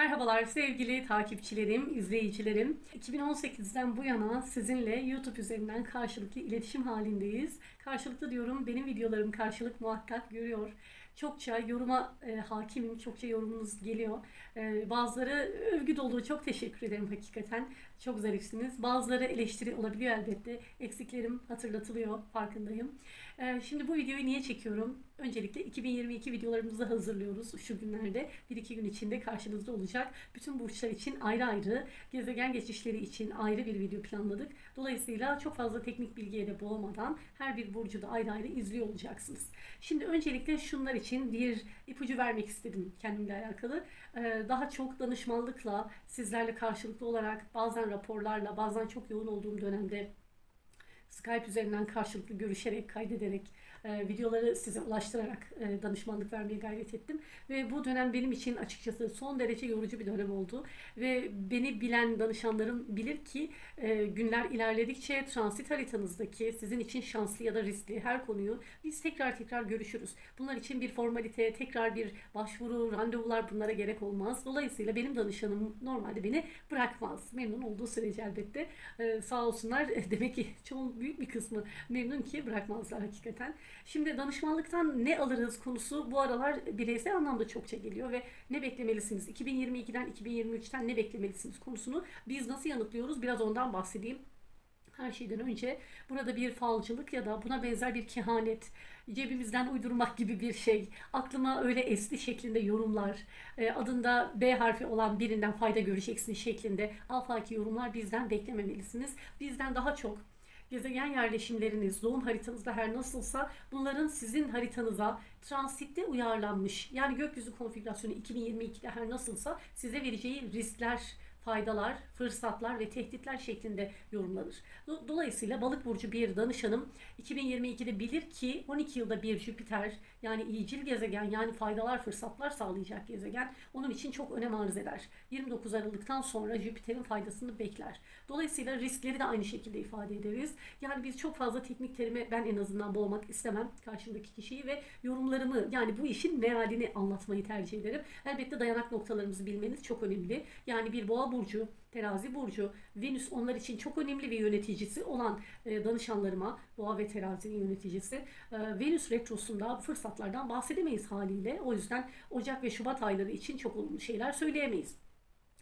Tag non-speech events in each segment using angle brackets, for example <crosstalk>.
Merhabalar sevgili takipçilerim, izleyicilerim. 2018'den bu yana sizinle YouTube üzerinden karşılıklı iletişim halindeyiz. Karşılıklı diyorum benim videolarım karşılık muhakkak görüyor. Çokça yoruma e, hakimim, çokça yorumunuz geliyor. E, bazıları övgü dolu, çok teşekkür ederim hakikaten. Çok zarifsiniz. Bazıları eleştiri olabiliyor elbette. Eksiklerim hatırlatılıyor, farkındayım. E, şimdi bu videoyu niye çekiyorum? Öncelikle 2022 videolarımızı hazırlıyoruz şu günlerde. 1-2 gün içinde karşınızda olacak. Bütün burçlar için ayrı ayrı, gezegen geçişleri için ayrı bir video planladık. Dolayısıyla çok fazla teknik bilgiye de boğmadan her bir burcu da ayrı ayrı izliyor olacaksınız. Şimdi öncelikle şunlar için bir ipucu vermek istedim kendimle alakalı. Ee, Daha çok danışmanlıkla, sizlerle karşılıklı olarak, bazen raporlarla, bazen çok yoğun olduğum dönemde Skype üzerinden karşılıklı görüşerek, kaydederek, e, videoları size ulaştırarak e, danışmanlık vermeye gayret ettim. Ve bu dönem benim için açıkçası son derece yorucu bir dönem oldu. Ve beni bilen danışanlarım bilir ki e, günler ilerledikçe transit haritanızdaki sizin için şanslı ya da riskli her konuyu biz tekrar tekrar görüşürüz. Bunlar için bir formalite, tekrar bir başvuru, randevular bunlara gerek olmaz. Dolayısıyla benim danışanım normalde beni bırakmaz. Memnun olduğu sürece elbette. E, sağ olsunlar <laughs> demek ki çoğun büyük bir kısmı memnun ki bırakmazlar hakikaten. Şimdi danışmanlıktan ne alırız konusu bu aralar bireysel anlamda çokça geliyor ve ne beklemelisiniz? 2022'den 2023'ten ne beklemelisiniz konusunu biz nasıl yanıtlıyoruz? Biraz ondan bahsedeyim. Her şeyden önce burada bir falcılık ya da buna benzer bir kehanet, cebimizden uydurmak gibi bir şey, aklıma öyle esti şeklinde yorumlar, e, adında B harfi olan birinden fayda göreceksin şeklinde afaki yorumlar bizden beklememelisiniz. Bizden daha çok gezegen yerleşimleriniz, doğum haritanızda her nasılsa bunların sizin haritanıza transitte uyarlanmış yani gökyüzü konfigürasyonu 2022'de her nasılsa size vereceği riskler, faydalar, fırsatlar ve tehditler şeklinde yorumlanır. Do- Dolayısıyla balık burcu bir danışanım 2022'de bilir ki 12 yılda bir Jüpiter yani iyicil gezegen yani faydalar fırsatlar sağlayacak gezegen onun için çok önem arz eder. 29 Aralık'tan sonra Jüpiter'in faydasını bekler. Dolayısıyla riskleri de aynı şekilde ifade ederiz. Yani biz çok fazla teknik terime ben en azından boğmak istemem karşımdaki kişiyi ve yorumlarımı yani bu işin mealini anlatmayı tercih ederim. Elbette dayanak noktalarımızı bilmeniz çok önemli. Yani bir boğa burcu, terazi burcu, Venüs onlar için çok önemli ve yöneticisi olan e, danışanlarıma, boğa ve terazinin yöneticisi, e, Venüs retrosunda bu fırsatlardan bahsedemeyiz haliyle. O yüzden Ocak ve Şubat ayları için çok olumlu şeyler söyleyemeyiz.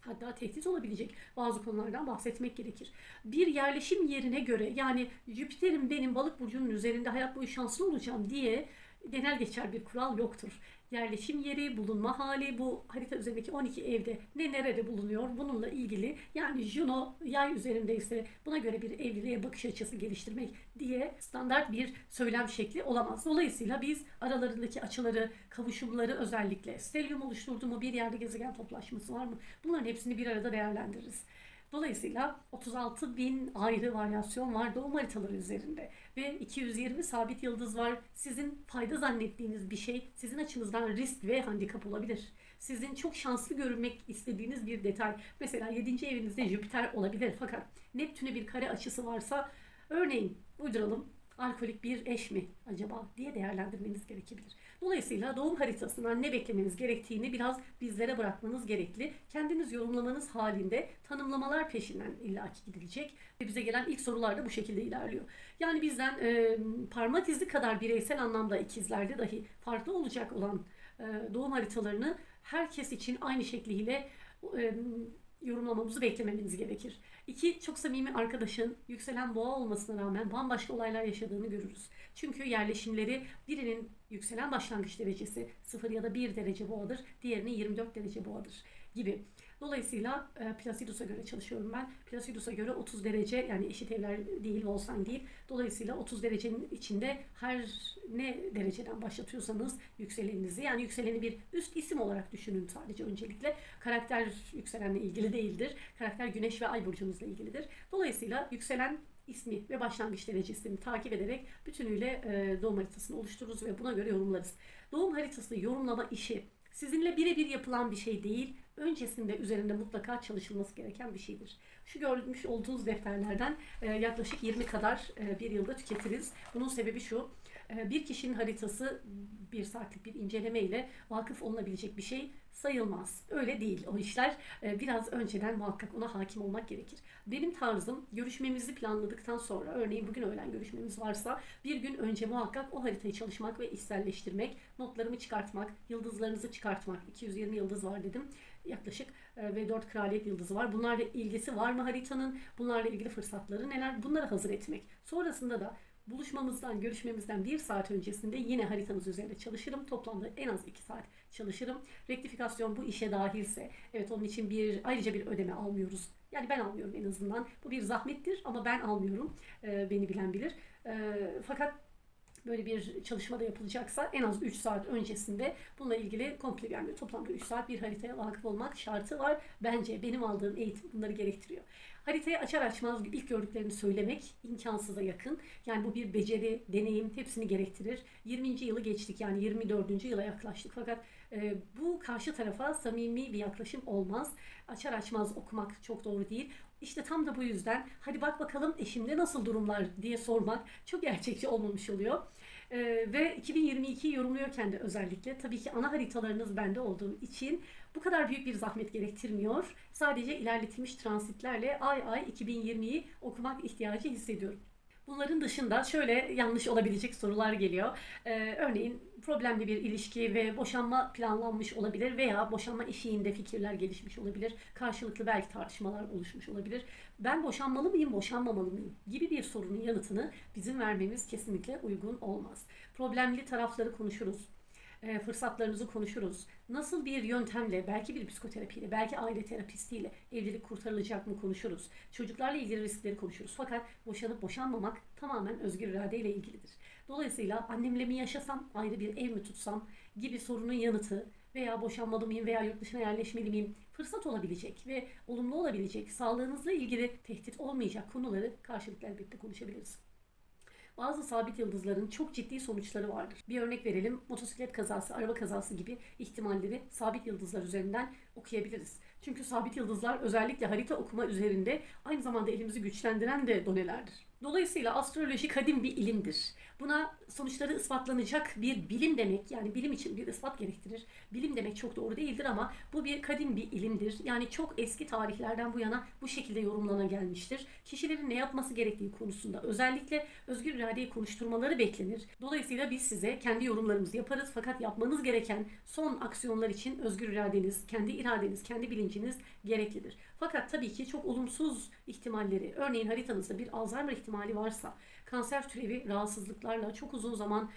Hatta tehdit olabilecek bazı konulardan bahsetmek gerekir. Bir yerleşim yerine göre yani Jüpiter'in benim balık burcunun üzerinde hayat boyu şanslı olacağım diye genel geçer bir kural yoktur. Yerleşim yeri, bulunma hali bu harita üzerindeki 12 evde ne nerede bulunuyor bununla ilgili yani Juno yay üzerindeyse buna göre bir evliliğe bakış açısı geliştirmek diye standart bir söylem şekli olamaz. Dolayısıyla biz aralarındaki açıları, kavuşumları özellikle stelyum oluşturdu mu bir yerde gezegen toplaşması var mı bunların hepsini bir arada değerlendiririz. Dolayısıyla 36 bin ayrı varyasyon var doğum haritaları üzerinde ve 220 sabit yıldız var. Sizin fayda zannettiğiniz bir şey sizin açınızdan risk ve handikap olabilir. Sizin çok şanslı görünmek istediğiniz bir detay. Mesela 7. evinizde Jüpiter olabilir fakat Neptün'e bir kare açısı varsa örneğin uyduralım alkolik bir eş mi acaba diye değerlendirmeniz gerekebilir. Dolayısıyla doğum haritasından ne beklemeniz gerektiğini biraz bizlere bırakmanız gerekli. Kendiniz yorumlamanız halinde tanımlamalar peşinden illaki gidilecek ve bize gelen ilk sorular da bu şekilde ilerliyor. Yani bizden e, parmak izi kadar bireysel anlamda ikizlerde dahi farklı olacak olan e, doğum haritalarını herkes için aynı şekliyle e, yorumlamamızı beklememeniz gerekir. İki çok samimi arkadaşın yükselen boğa olmasına rağmen bambaşka olaylar yaşadığını görürüz. Çünkü yerleşimleri birinin yükselen başlangıç derecesi 0 ya da 1 derece boğadır, diğerinin 24 derece boğadır gibi. Dolayısıyla e, Placidus'a göre çalışıyorum ben. Placidus'a göre 30 derece yani eşit evler değil, Volsan değil. Dolayısıyla 30 derecenin içinde her ne dereceden başlatıyorsanız yükseleninizi yani yükseleni bir üst isim olarak düşünün sadece öncelikle. Karakter yükselenle ilgili değildir. Karakter güneş ve ay burcunuzla ilgilidir. Dolayısıyla yükselen ismi ve başlangıç derecesini takip ederek bütünüyle e, doğum haritasını oluştururuz ve buna göre yorumlarız. Doğum haritasını yorumlama işi sizinle birebir yapılan bir şey değil, öncesinde üzerinde mutlaka çalışılması gereken bir şeydir. Şu görmüş olduğunuz defterlerden e, yaklaşık 20 kadar e, bir yılda tüketiriz. Bunun sebebi şu, bir kişinin haritası bir saatlik bir inceleme ile vakıf olunabilecek bir şey sayılmaz. Öyle değil o işler. Ee, Biraz önceden muhakkak ona hakim olmak gerekir. Benim tarzım görüşmemizi planladıktan sonra örneğin bugün öğlen görüşmemiz varsa bir gün önce muhakkak o haritayı çalışmak ve içselleştirmek, notlarımı çıkartmak, yıldızlarınızı çıkartmak. 220 yıldız var dedim yaklaşık e, ve 4 kraliyet yıldızı var. Bunlarla ilgisi var mı haritanın? Bunlarla ilgili fırsatları neler? Bunları hazır etmek. Sonrasında da buluşmamızdan, görüşmemizden bir saat öncesinde yine haritanız üzerinde çalışırım. Toplamda en az 2 saat çalışırım. Rektifikasyon bu işe dahilse, evet onun için bir ayrıca bir ödeme almıyoruz. Yani ben almıyorum en azından. Bu bir zahmettir ama ben almıyorum. Ee, beni bilen bilir. Ee, fakat böyle bir çalışma da yapılacaksa en az 3 saat öncesinde bununla ilgili komple yani toplamda 3 saat bir haritaya vakıf olmak şartı var. Bence benim aldığım eğitim bunları gerektiriyor. Haritayı açar açmaz ilk gördüklerini söylemek imkansıza yakın. Yani bu bir beceri, deneyim hepsini gerektirir. 20. yılı geçtik yani 24. yıla yaklaştık. Fakat e, bu karşı tarafa samimi bir yaklaşım olmaz. Açar açmaz okumak çok doğru değil. İşte tam da bu yüzden hadi bak bakalım eşimde nasıl durumlar diye sormak çok gerçekçi olmamış oluyor. Ee, ve 2022'yi yorumluyorken de özellikle tabii ki ana haritalarınız bende olduğu için bu kadar büyük bir zahmet gerektirmiyor. Sadece ilerletilmiş transitlerle ay ay 2020'yi okumak ihtiyacı hissediyorum. Bunların dışında şöyle yanlış olabilecek sorular geliyor. Ee, örneğin problemli bir ilişki ve boşanma planlanmış olabilir veya boşanma eşiğinde fikirler gelişmiş olabilir. Karşılıklı belki tartışmalar oluşmuş olabilir. Ben boşanmalı mıyım, boşanmamalı mıyım gibi bir sorunun yanıtını bizim vermemiz kesinlikle uygun olmaz. Problemli tarafları konuşuruz e, fırsatlarınızı konuşuruz. Nasıl bir yöntemle, belki bir psikoterapiyle, belki aile terapistiyle evlilik kurtarılacak mı konuşuruz. Çocuklarla ilgili riskleri konuşuruz. Fakat boşanıp boşanmamak tamamen özgür iradeyle ilgilidir. Dolayısıyla annemle mi yaşasam, ayrı bir ev mi tutsam gibi sorunun yanıtı veya boşanmalı mıyım veya yurt dışına yerleşmeli miyim fırsat olabilecek ve olumlu olabilecek, sağlığınızla ilgili tehdit olmayacak konuları karşılıklı elbette konuşabiliriz. Bazı sabit yıldızların çok ciddi sonuçları vardır. Bir örnek verelim. Motosiklet kazası, araba kazası gibi ihtimalleri sabit yıldızlar üzerinden okuyabiliriz. Çünkü sabit yıldızlar özellikle harita okuma üzerinde aynı zamanda elimizi güçlendiren de donelerdir. Dolayısıyla astroloji kadim bir ilimdir. Buna sonuçları ispatlanacak bir bilim demek yani bilim için bir ispat gerektirir. Bilim demek çok doğru değildir ama bu bir kadim bir ilimdir. Yani çok eski tarihlerden bu yana bu şekilde yorumlana gelmiştir. Kişilerin ne yapması gerektiği konusunda özellikle özgür iradeyi konuşturmaları beklenir. Dolayısıyla biz size kendi yorumlarımızı yaparız fakat yapmanız gereken son aksiyonlar için özgür iradeniz, kendi iradeniz, kendi bilinciniz gereklidir. Fakat tabii ki çok olumsuz ihtimalleri, örneğin haritanızda bir Alzheimer ihtimali varsa, kanser türevi rahatsızlıklarla çok uzun zaman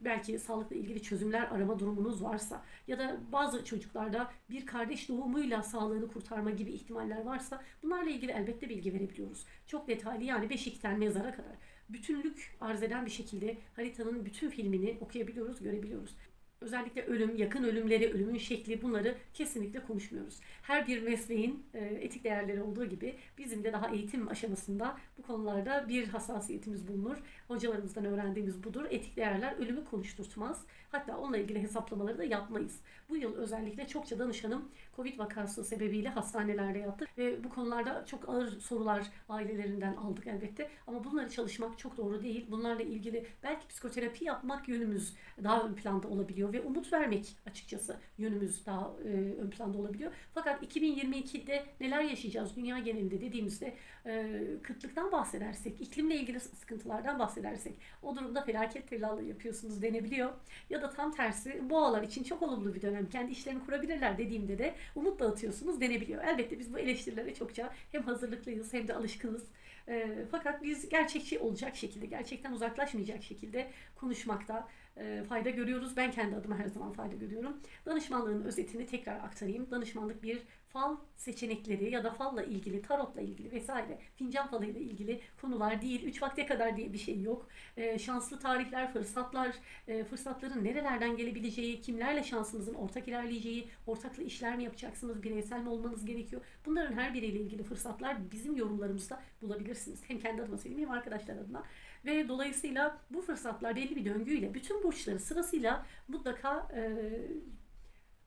belki sağlıkla ilgili çözümler arama durumunuz varsa ya da bazı çocuklarda bir kardeş doğumuyla sağlığını kurtarma gibi ihtimaller varsa bunlarla ilgili elbette bilgi verebiliyoruz. Çok detaylı yani beşikten mezara kadar bütünlük arz eden bir şekilde haritanın bütün filmini okuyabiliyoruz, görebiliyoruz. Özellikle ölüm, yakın ölümleri, ölümün şekli bunları kesinlikle konuşmuyoruz. Her bir mesleğin e, etik değerleri olduğu gibi bizim de daha eğitim aşamasında bu konularda bir hassasiyetimiz bulunur. Hocalarımızdan öğrendiğimiz budur. Etik değerler ölümü konuşturtmaz. Hatta onunla ilgili hesaplamaları da yapmayız. Bu yıl özellikle çokça danışanım Covid vakası sebebiyle hastanelerde yattı ve bu konularda çok ağır sorular ailelerinden aldık elbette. Ama bunları çalışmak çok doğru değil. Bunlarla ilgili belki psikoterapi yapmak yönümüz daha ön planda olabiliyor ve umut vermek açıkçası yönümüz daha e, ön planda olabiliyor. Fakat 2022'de neler yaşayacağız dünya genelinde dediğimizde e, kıtlıktan bahsedersek, iklimle ilgili sıkıntılardan bahsedersek o durumda felaket tellallığı yapıyorsunuz denebiliyor. Ya da tam tersi boğalar için çok olumlu bir dönem. Kendi işlerini kurabilirler dediğimde de umut dağıtıyorsunuz denebiliyor. Elbette biz bu eleştirilere çokça hem hazırlıklıyız hem de alışkınız. E, fakat biz gerçekçi olacak şekilde, gerçekten uzaklaşmayacak şekilde konuşmakta e, fayda görüyoruz. Ben kendi adıma her zaman fayda görüyorum. Danışmanlığın özetini tekrar aktarayım. Danışmanlık bir fal seçenekleri ya da falla ilgili, tarotla ilgili vesaire, fincan falıyla ilgili konular değil. Üç vakte kadar diye bir şey yok. E, şanslı tarihler, fırsatlar, e, fırsatların nerelerden gelebileceği, kimlerle şansınızın ortak ilerleyeceği, ortaklı işler mi yapacaksınız, bireysel mi olmanız gerekiyor. Bunların her biriyle ilgili fırsatlar bizim yorumlarımızda bulabilirsiniz. Hem kendi adıma söyleyeyim hem arkadaşlar adına. Ve dolayısıyla bu fırsatlar belli bir döngüyle bütün burçları sırasıyla mutlaka e,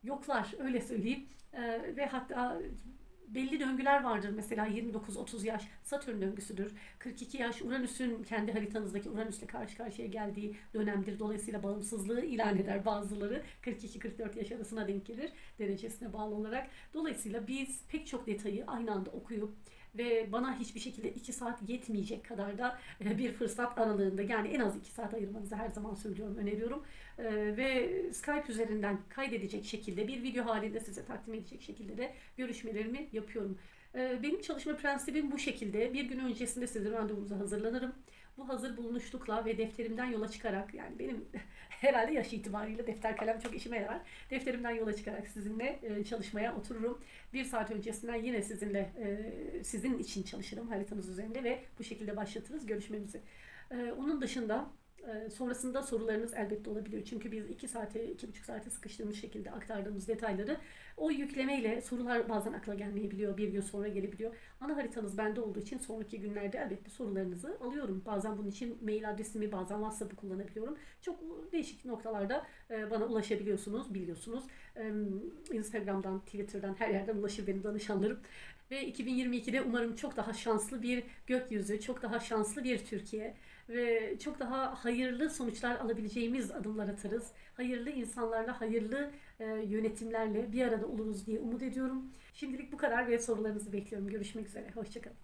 yoklar öyle söyleyeyim. E, ve hatta belli döngüler vardır. Mesela 29-30 yaş Satürn döngüsüdür. 42 yaş Uranüs'ün kendi haritanızdaki Uranüs'le karşı karşıya geldiği dönemdir. Dolayısıyla bağımsızlığı ilan eder bazıları. 42-44 yaş arasına denk gelir derecesine bağlı olarak. Dolayısıyla biz pek çok detayı aynı anda okuyup ve bana hiçbir şekilde 2 saat yetmeyecek kadar da e, bir fırsat aralığında yani en az 2 saat ayırmanızı her zaman söylüyorum, öneriyorum. E, Ve Skype üzerinden kaydedecek şekilde bir video halinde size takdim edecek şekilde de görüşmelerimi yapıyorum. E, Benim çalışma prensibim bu şekilde. Bir gün öncesinde sizin randevunuza hazırlanırım. Bu hazır bulunuşlukla ve defterimden yola çıkarak yani benim <laughs> herhalde yaş itibariyle defter kalem çok işime yarar. Defterimden yola çıkarak sizinle e, çalışmaya otururum. Bir saat öncesinden yine sizinle e, sizin için çalışırım haritanız üzerinde ve bu şekilde başlatırız görüşmemizi. E, Onun dışında sonrasında sorularınız elbette olabiliyor. Çünkü biz 2 saate, 2,5 saate sıkıştırmış şekilde aktardığımız detayları o yüklemeyle sorular bazen akla gelmeyebiliyor. Bir gün sonra gelebiliyor. Ana haritanız bende olduğu için sonraki günlerde elbette sorularınızı alıyorum. Bazen bunun için mail adresimi, bazen WhatsApp'ı kullanabiliyorum. Çok değişik noktalarda e, bana ulaşabiliyorsunuz, biliyorsunuz. Instagram'dan, Twitter'dan her yerden ulaşır benim danışanlarım. Ve 2022'de umarım çok daha şanslı bir gökyüzü, çok daha şanslı bir Türkiye ve çok daha hayırlı sonuçlar alabileceğimiz adımlar atarız. Hayırlı insanlarla, hayırlı e, yönetimlerle bir arada oluruz diye umut ediyorum. Şimdilik bu kadar ve sorularınızı bekliyorum. Görüşmek üzere. Hoşçakalın.